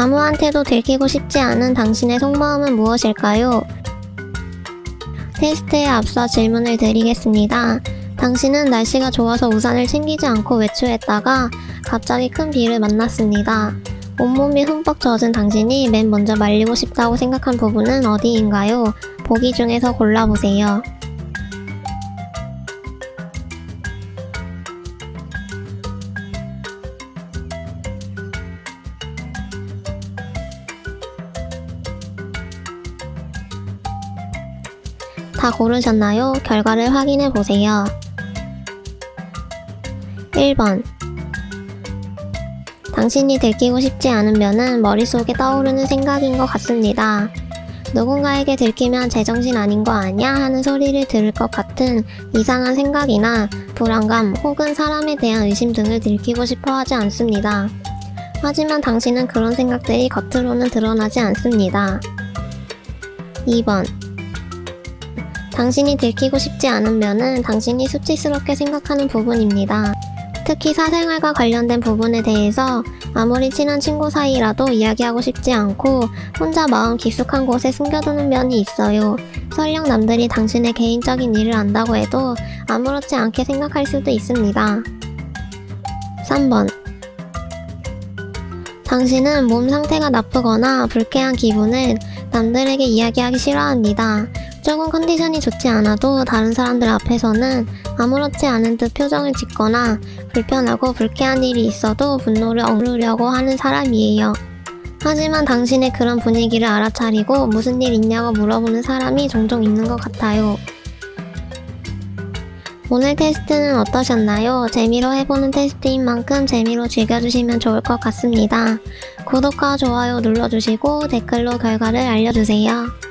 아무한테도 들키고 싶지 않은 당신의 속마음은 무엇일까요? 테스트에 앞서 질문을 드리겠습니다. 당신은 날씨가 좋아서 우산을 챙기지 않고 외출했다가 갑자기 큰 비를 만났습니다. 온몸이 흠뻑 젖은 당신이 맨 먼저 말리고 싶다고 생각한 부분은 어디인가요? 보기 중에서 골라보세요. 다 고르셨나요? 결과를 확인해 보세요. 1번. 당신이 들키고 싶지 않은 면은 머릿속에 떠오르는 생각인 것 같습니다. 누군가에게 들키면 제정신 아닌 거 아니야? 하는 소리를 들을 것 같은 이상한 생각이나 불안감 혹은 사람에 대한 의심 등을 들키고 싶어 하지 않습니다. 하지만 당신은 그런 생각들이 겉으로는 드러나지 않습니다. 2번. 당신이 들키고 싶지 않은 면은 당신이 수치스럽게 생각하는 부분입니다. 특히 사생활과 관련된 부분에 대해서 아무리 친한 친구 사이라도 이야기하고 싶지 않고 혼자 마음 깊숙한 곳에 숨겨두는 면이 있어요. 설령 남들이 당신의 개인적인 일을 안다고 해도 아무렇지 않게 생각할 수도 있습니다. 3번. 당신은 몸 상태가 나쁘거나 불쾌한 기분을 남들에게 이야기하기 싫어합니다. 조금 컨디션이 좋지 않아도 다른 사람들 앞에서는 아무렇지 않은 듯 표정을 짓거나 불편하고 불쾌한 일이 있어도 분노를 억누르려고 하는 사람이에요. 하지만 당신의 그런 분위기를 알아차리고 무슨 일 있냐고 물어보는 사람이 종종 있는 것 같아요. 오늘 테스트는 어떠셨나요? 재미로 해보는 테스트인 만큼 재미로 즐겨주시면 좋을 것 같습니다. 구독과 좋아요 눌러주시고 댓글로 결과를 알려주세요.